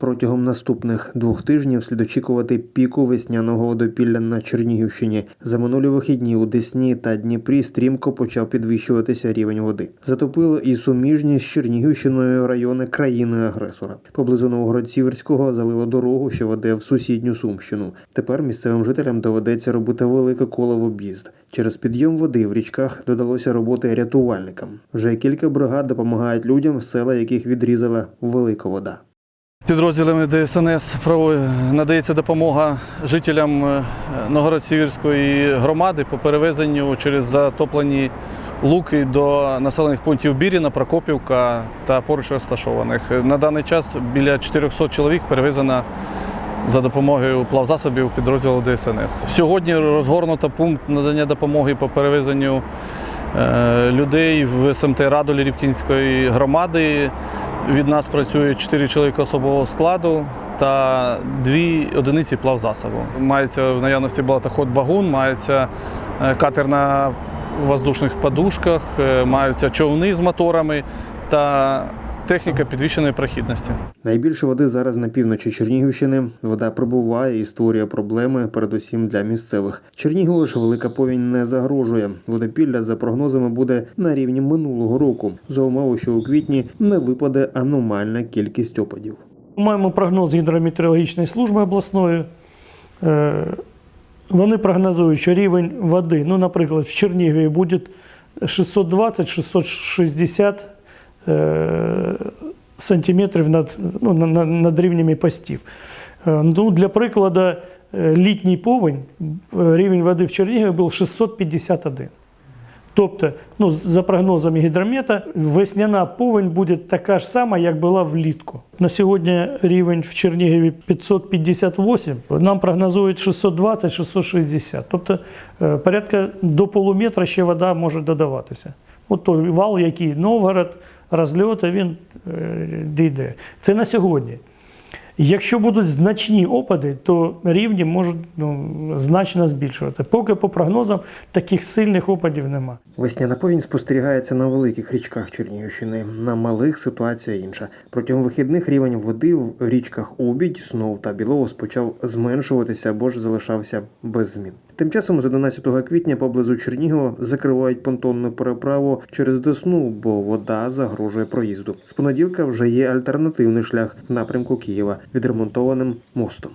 Протягом наступних двох тижнів слід очікувати піку весняного водопілля на Чернігівщині. За минулі вихідні у Десні та Дніпрі стрімко почав підвищуватися рівень води. Затопили і суміжні з Чернігівщиною райони країни-агресора. Поблизу Новгород-Сіверського залило дорогу, що веде в сусідню Сумщину. Тепер місцевим жителям доведеться робити велике коло в об'їзд. Через підйом води в річках додалося роботи рятувальникам. Вже кілька бригад допомагають людям, села яких відрізала велика вода. Підрозділами ДСНС надається допомога жителям е, Новгород-Сіверської громади по перевезенню через затоплені луки до населених пунктів Біріна, Прокопівка та поруч розташованих. На даний час біля 400 чоловік перевезено за допомогою плавзасобів підрозділу ДСНС. Сьогодні розгорнуто пункт надання допомоги по перевезенню е, людей в СМТ Радолі Рібкінської громади. Від нас працює 4 чоловіка особового складу та дві одиниці плавзасобу. Мається в наявності балатоход багун, мається е, катер на воздушних подушках, е, маються човни з моторами та техніка підвищеної прохідності. Найбільше води зараз на півночі Чернігівщини. Вода прибуває і створює проблеми, передусім для місцевих. Чернігову ж велика повінь не загрожує. Водопілля за прогнозами буде на рівні минулого року, за умови, що у квітні не випаде аномальна кількість опадів. Маємо прогноз гідрометеорологічної служби обласної. Е, Вони прогнозують, що рівень води, ну, наприклад, в Чернігові буде 620-660 е, сантиметрів над, ну, на- на- над рівнями постів. Е, Ну, для прикладу, е, літній повень, рівень води в Чернігові був 651. Тобто, ну, за прогнозами гідромета, весняна повень буде така ж сама, як була влітку. На сьогодні рівень в Чернігові 558, нам прогнозують 620-660. Тобто е, порядка до полуметра ще вода може додаватися. От той вал, який Новгород, розльоти, він е, дійде. Це на сьогодні. Якщо будуть значні опади, то рівні можуть ну, значно збільшувати. Поки по прогнозам таких сильних опадів нема. Весняна повінь спостерігається на великих річках Чернігівщини. На малих ситуація інша. Протягом вихідних рівень води в річках Обідь, Снов та білого почав зменшуватися або ж залишався без змін. Тим часом з 11 квітня поблизу Чернігова закривають понтонну переправу через Десну, бо вода загрожує проїзду. З понеділка вже є альтернативний шлях в напрямку Києва відремонтованим мостом.